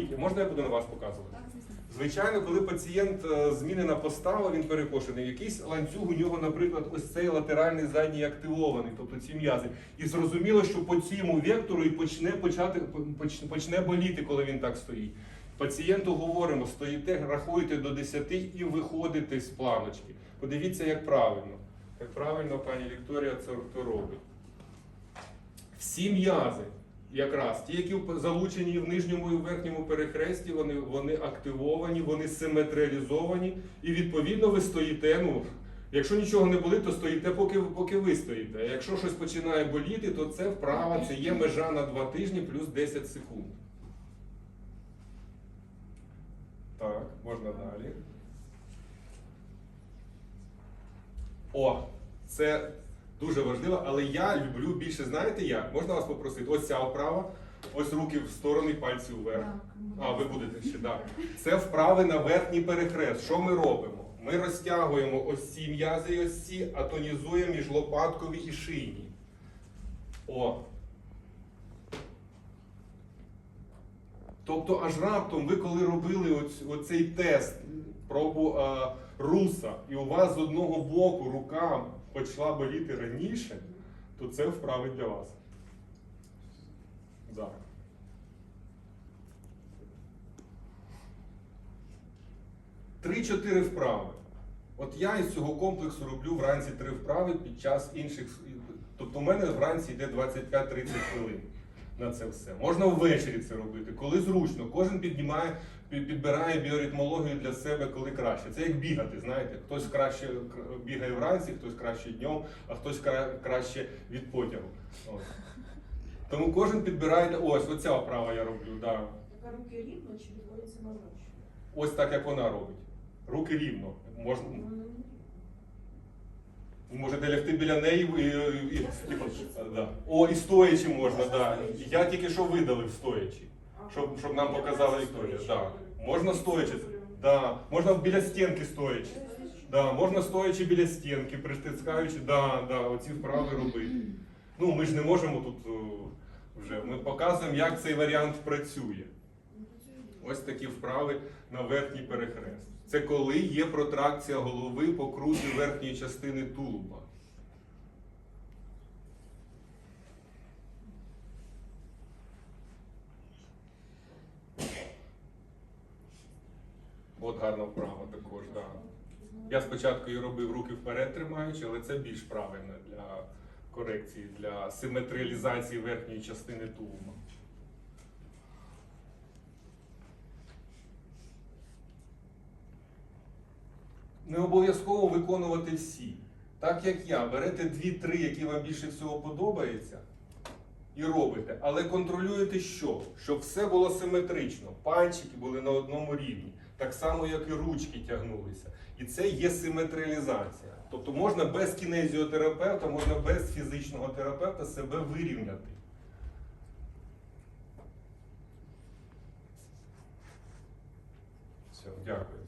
Уявіть, можна я буду на вас показувати? Звичайно, коли пацієнт е, змінена постава, він перекошений. Якийсь ланцюг у нього, наприклад, ось цей латеральний задній активований, тобто ці м'язи. І зрозуміло, що по цьому вектору і почне почати поч- почне боліти, коли він так стоїть. Пацієнту говоримо, стоїте, рахуєте до 10 і виходите з планочки. Подивіться, як правильно. Як правильно пані Вікторія це робить. Всі м'язи, якраз ті, які залучені в нижньому і в верхньому перехресті, вони, вони активовані, вони симетріалізовані, і відповідно ви стоїте. Ну, якщо нічого не болить, то стоїте, поки, поки ви стоїте. А якщо щось починає боліти, то це вправа, це є межа на 2 тижні плюс 10 секунд. Так, можна далі. О, це дуже важливо, але я люблю більше, знаєте як? Можна вас попросити? Ось ця вправа, ось руки в сторони, пальці вверх. А, ви будете ще так. Це вправи на верхній перехрест. Що ми робимо? Ми розтягуємо ось ці м'язи і ось ці, а тонізуємо між лопаткові і шийні. О. Тобто, аж раптом ви коли робили оць- оцей тест, пробу а, руса, і у вас з одного боку рука почала боліти раніше, то це вправи для вас. Зараз. Три-чотири вправи. От я із цього комплексу роблю вранці три вправи під час інших. Тобто у мене вранці йде 25-30 хвилин на це все. Можна ввечері це робити, коли зручно. Кожен піднімає, підбирає біоритмологію для себе, коли краще. Це як бігати, знаєте. Хтось краще бігає вранці, хтось краще днем, а хтось кра- краще від потягу. От. Тому кожен підбирає ось оця вправа я роблю. Да. Така руки рівно чи відводяться назад? Ось так, як вона робить. Руки рівно. Можна, можете лягти біля неї і, і, і, і, да. О, і стоячи можна, да. Я тільки що видалив стоячи. Щоб, щоб нам показала Вікторія. Да. Можна стоячи. Да. Можна біля стінки стоячи. Да. Можна стоячи біля стінки, притискаючи, да, да, оці вправи робити. Ну, ми ж не можемо тут вже. Ми показуємо, як цей варіант працює. Ось такі вправи на верхній перехрест. Це коли є протракція голови по круті верхньої частини тулуба. От гарна вправа також, так. Да. Я спочатку її робив руки вперед тримаючи, але це більш правильно для корекції, для симетріалізації верхньої частини тулуба. Не обов'язково виконувати всі. Так як я, берете дві-три, які вам більше всього подобаються, і робите. Але контролюєте що? Щоб все було симетрично. Пальчики були на одному рівні, так само, як і ручки тягнулися. І це є симетріалізація. Тобто можна без кінезіотерапевта, можна без фізичного терапевта себе вирівняти. Все, дякую.